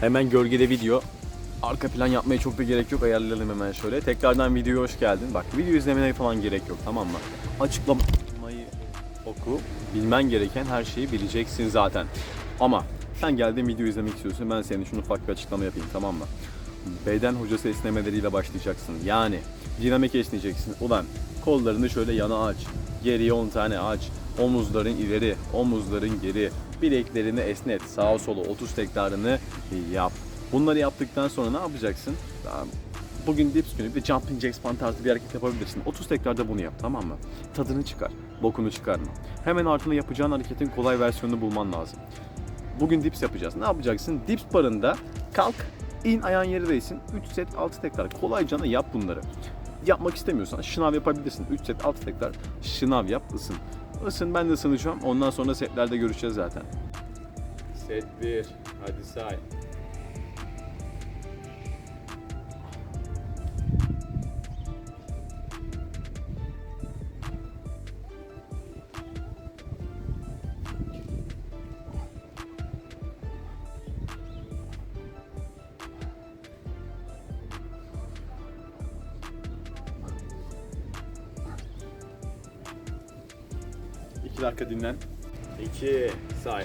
Hemen gölgede video. Arka plan yapmaya çok da gerek yok. Ayarlayalım hemen şöyle. Tekrardan videoya hoş geldin. Bak video izlemene falan gerek yok tamam mı? Açıklamayı oku. Bilmen gereken her şeyi bileceksin zaten. Ama sen geldiğin video izlemek istiyorsun. Ben senin için ufak bir açıklama yapayım tamam mı? Beden hocası esnemeleriyle başlayacaksın. Yani dinamik esneyeceksin. Ulan kollarını şöyle yana aç. Geriye 10 tane aç. Omuzların ileri, omuzların geri. Bileklerini esnet. Sağa sola 30 tekrarını yap. Bunları yaptıktan sonra ne yapacaksın? Bugün dips günü bir jumping jack span tarzı bir hareket yapabilirsin. 30 tekrarda bunu yap tamam mı? Tadını çıkar. Bokunu çıkarma. Hemen ardına yapacağın hareketin kolay versiyonunu bulman lazım. Bugün dips yapacağız. Ne yapacaksın? Dips barında kalk, in ayağın yere değsin. 3 set 6 tekrar. Kolaycana yap bunları. Yapmak istemiyorsan şınav yapabilirsin. 3 set 6 tekrar şınav yap, ısın. Isın ben de ısınacağım. Ondan sonra setlerde görüşeceğiz zaten. Set 1. Hadi say. İki dakika dinlen. İki, say.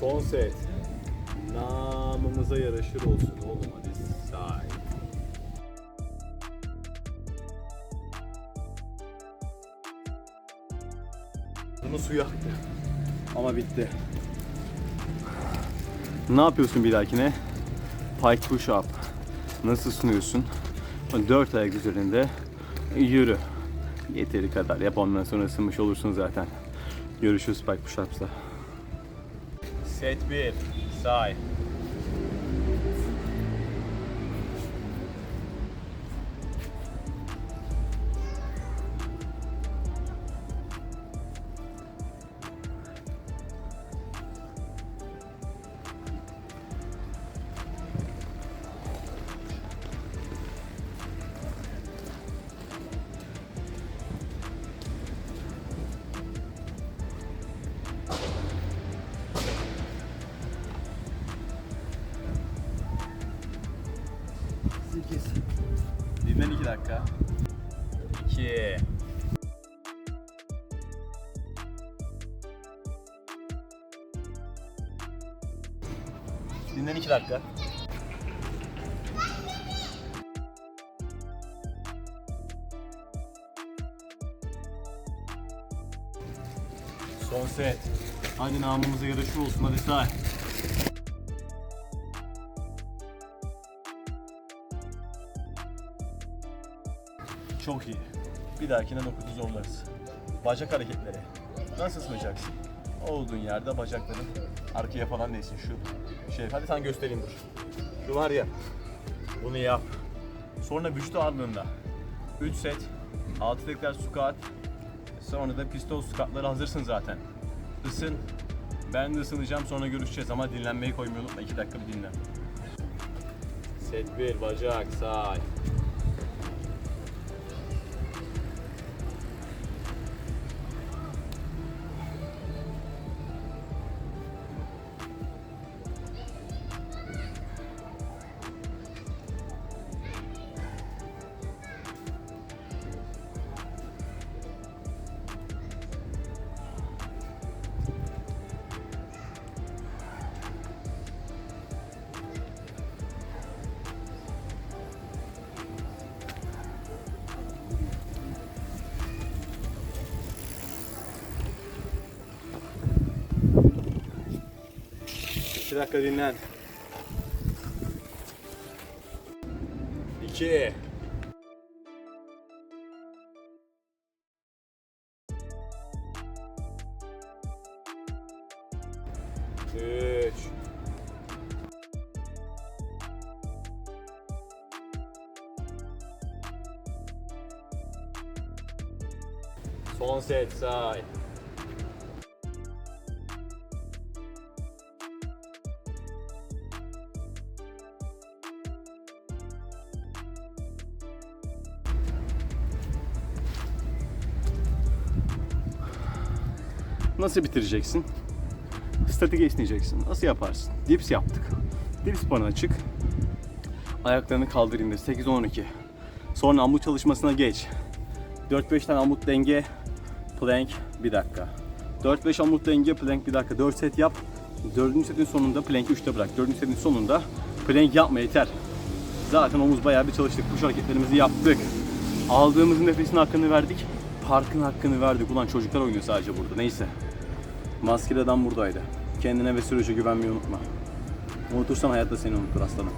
Son set. Namımıza yaraşır olsun oğlum hadi say. Bunu su yaktı. Ama bitti. Ne yapıyorsun bir dahakine? Pike push up. Nasıl sunuyorsun? Dört ayak üzerinde yürü. Yeteri kadar yap ondan sonra ısınmış olursun zaten. Görüşürüz Pike push up'ta. Set 1. Say. Dinlen 2 dakika. 2 Dinlen 2 dakika. Son set. Hadi namımıza yarışı olsun hadi say. Çok iyi. Bir dahakine 9'u zorlarız. Bacak hareketleri. Nasıl ısınacaksın? Olduğun yerde bacakların arkaya falan değsin şu şey. Hadi sen göstereyim dur. Şu var ya. Bunu yap. Sonra vücut ağırlığında 3 set 6 tekrar squat sonra da pistol squatları hazırsın zaten. Isın. Ben de ısınacağım sonra görüşeceğiz ama dinlenmeyi koymayı unutma. 2 dakika bir dinlen. Set 1 bacak sağ. 2 dakika dinlen. 2 3 Son set say. Nasıl bitireceksin? Statik esneyeceksin. Nasıl yaparsın? Dips yaptık. Dips bana açık. Ayaklarını kaldır indir. 8-12. Sonra amut çalışmasına geç. 4-5 tane amut denge, plank bir dakika. 4-5 amut denge, plank bir dakika. 4 set yap. 4. setin sonunda plank'i 3'te bırak. 4. setin sonunda plank yapma yeter. Zaten omuz bayağı bir çalıştık. Push hareketlerimizi yaptık. Aldığımız nefesin hakkını verdik. Parkın hakkını verdik. Ulan çocuklar oynuyor sadece burada. Neyse. Maskeli adam buradaydı. Kendine ve sürece güvenmeyi unutma. Unutursan hayatta seni unutur aslanım.